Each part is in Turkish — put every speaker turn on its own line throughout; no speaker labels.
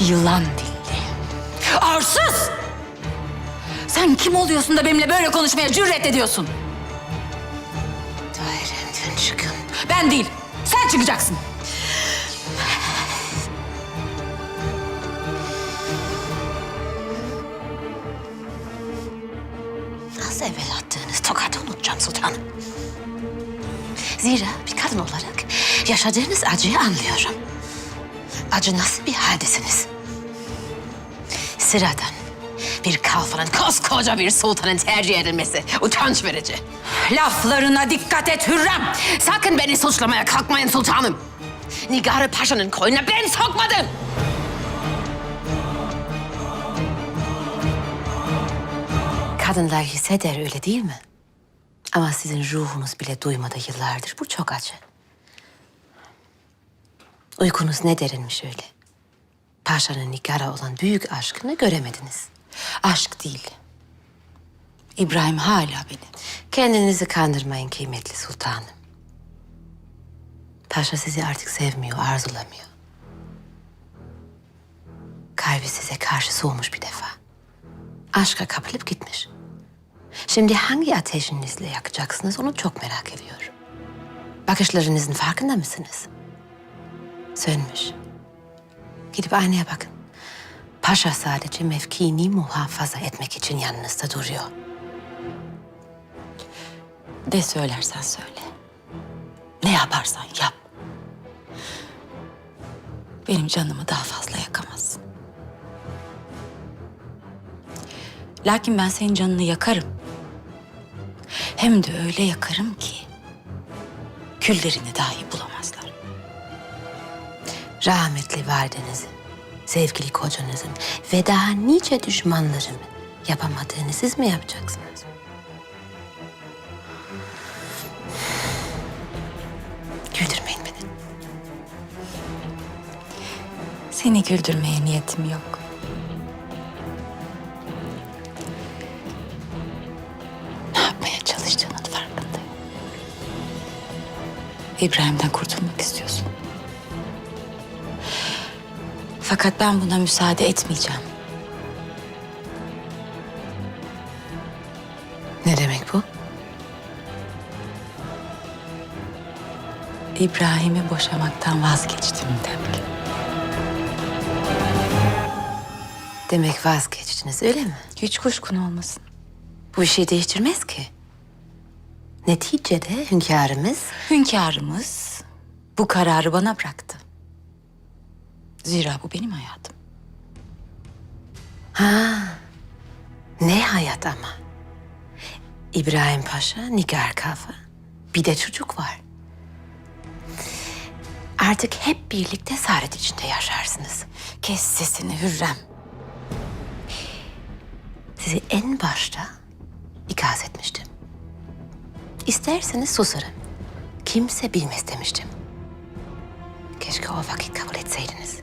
Yılan dilli. Arsız! Sen kim oluyorsun da benimle böyle konuşmaya cüret ediyorsun?
Dairemden çıkın.
Ben değil, sen çıkacaksın.
Nasıl evvel attığınız tokatı unutacağım sultanım. Zira bir kadın olarak yaşadığınız acıyı anlıyorum. Acı nasıl bir haldesiniz? Sıradan bir kalfanın koskoca bir sultanın tercih edilmesi utanç verici.
Laflarına dikkat et Hürrem.
Sakın beni suçlamaya kalkmayın sultanım. Nigar Paşa'nın koyuna ben sokmadım. Kadınlar hisseder öyle değil mi? Ama sizin ruhunuz bile duymadı yıllardır. Bu çok acı. Uykunuz ne derinmiş öyle. Paşa'nın Nigar'a olan büyük aşkını göremediniz.
Aşk değil. İbrahim hala beni.
Kendinizi kandırmayın kıymetli sultanım. Paşa sizi artık sevmiyor, arzulamıyor. Kalbi size karşı soğumuş bir defa. Aşka kapılıp gitmiş. Şimdi hangi ateşinizle yakacaksınız onu çok merak ediyorum. Bakışlarınızın farkında mısınız? Sönmüş. Gidip aynaya bakın. Paşa sadece mevkiini muhafaza etmek için yanınızda duruyor.
De söylersen söyle. Ne yaparsan yap. Benim canımı daha fazla yakamazsın. Lakin ben senin canını yakarım. Hem de öyle yakarım ki küllerini dahi bulamazlar.
Rahmetli validenizin, sevgili kocanızın ve daha nice düşmanların yapamadığını siz mi yapacaksınız? Güldürmeyin beni.
Seni güldürmeye niyetim yok. Ne yapmaya çalıştığının farkındayım. İbrahim'den kurtulmak istiyorsun. Fakat ben buna müsaade etmeyeceğim.
Ne demek bu?
İbrahim'i boşamaktan vazgeçtim demek.
Demek vazgeçtiniz öyle mi?
Hiç kuşkun olmasın.
Bu bir şey değiştirmez ki. Neticede hünkârımız
Hünkârımız bu kararı bana bıraktı. Zira bu benim hayatım.
ne hayat ama. İbrahim Paşa, Nigar Kafa, bir de çocuk var. Artık hep birlikte saadet içinde yaşarsınız.
Kes sesini Hürrem.
Sizi en başta ikaz etmiştim. İsterseniz susarım. Kimse bilmez demiştim. Keşke o vakit kabul etseydiniz.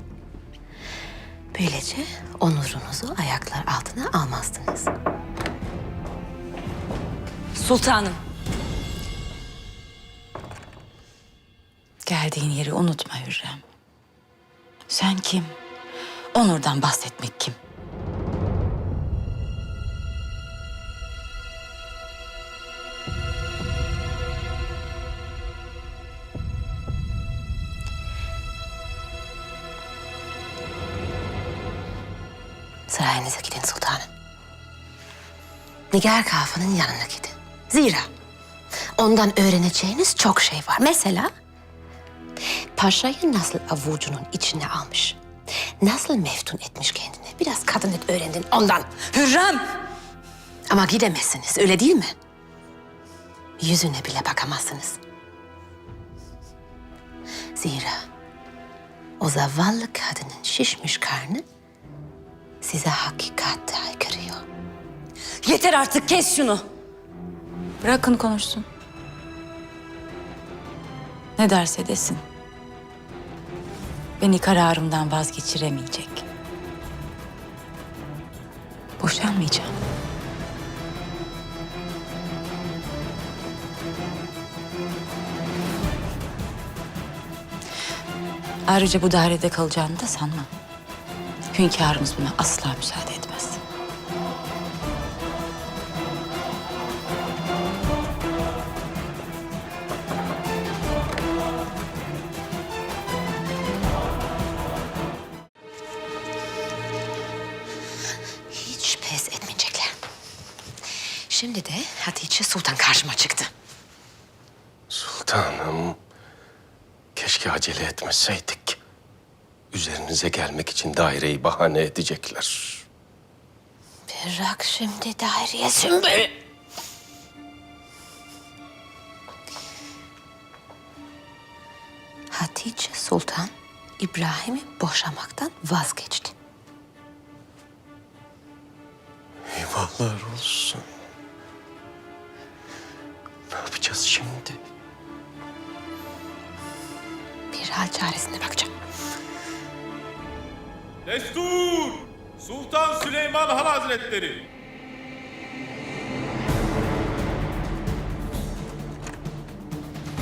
Böylece onurunuzu ayaklar altına almazdınız.
Sultanım. Geldiğin yeri unutma Hürrem. Sen kim? Onurdan bahsetmek kim?
Sarayınıza gidin sultanım. Nigar Kafa'nın yanına gidin. Zira ondan öğreneceğiniz çok şey var. Mesela paşayı nasıl avucunun içine almış. Nasıl meftun etmiş kendini. Biraz kadınlık öğrendin ondan.
Hürrem!
Ama gidemezsiniz öyle değil mi? Yüzüne bile bakamazsınız. Zira o zavallı kadının şişmiş karnı size hakikatte haykırıyor.
Yeter artık kes şunu. Bırakın konuşsun. Ne derse desin. Beni kararımdan vazgeçiremeyecek. Boşanmayacağım. Ayrıca bu dairede kalacağını da sanma. Hünkârımız buna asla müsaade etmez.
Hiç pes etmeyecekler. Şimdi de Hatice Sultan karşıma çıktı.
Sultanım, keşke acele etmeseydik. Üzerinize gelmek için daireyi bahane edecekler.
Bırak şimdi daireye sümbül. Hatice Sultan İbrahim'i boşamaktan vazgeçti.
Eyvahlar olsun. Ne yapacağız şimdi?
Bir hal çaresine bakacağım.
Destur! Sultan Süleyman Han Hazretleri!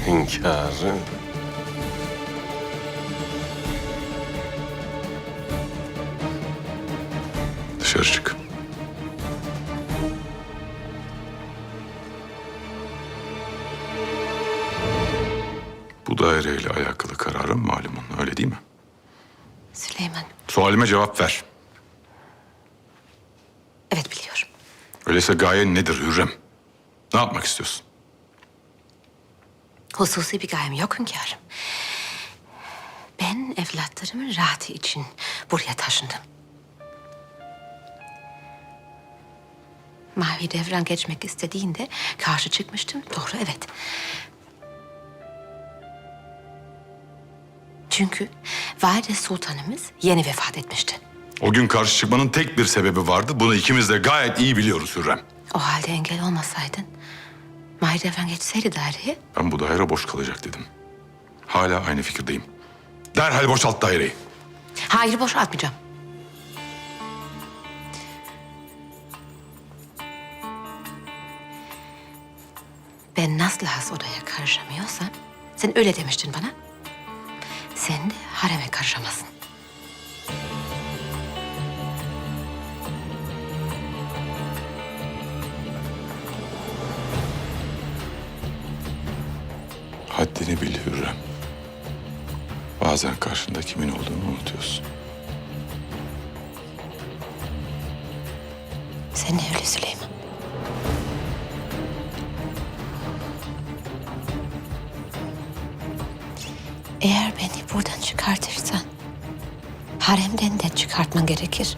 Hünkârım.
Dışarı çık. Sualime cevap ver.
evet biliyorum.
Öyleyse gayen nedir Hürrem? Ne yapmak istiyorsun?
Hususi bir gayem yok hünkârım. Ben evlatlarımın rahatı için buraya taşındım. Mavi devran geçmek istediğinde karşı çıkmıştım. Doğru evet. Çünkü Valide Sultanımız yeni vefat etmişti.
O gün karşı çıkmanın tek bir sebebi vardı. Bunu ikimiz de gayet iyi biliyoruz Hürrem.
O halde engel olmasaydın... Mavi devran geçseydi daireye...
Ben bu daire boş kalacak dedim. Hala aynı fikirdeyim. Derhal boşalt daireyi.
Hayır boşaltmayacağım. Ben nasıl has odaya karışamıyorsam... Sen öyle demiştin bana. Sen de hareme karışamazsın.
Haddini bil Hürrem. Bazen karşında kimin olduğunu unutuyorsun.
Sen de öyle Süleyman. Eğer beni buradan çıkartırsan... ...haremden de çıkartman gerekir.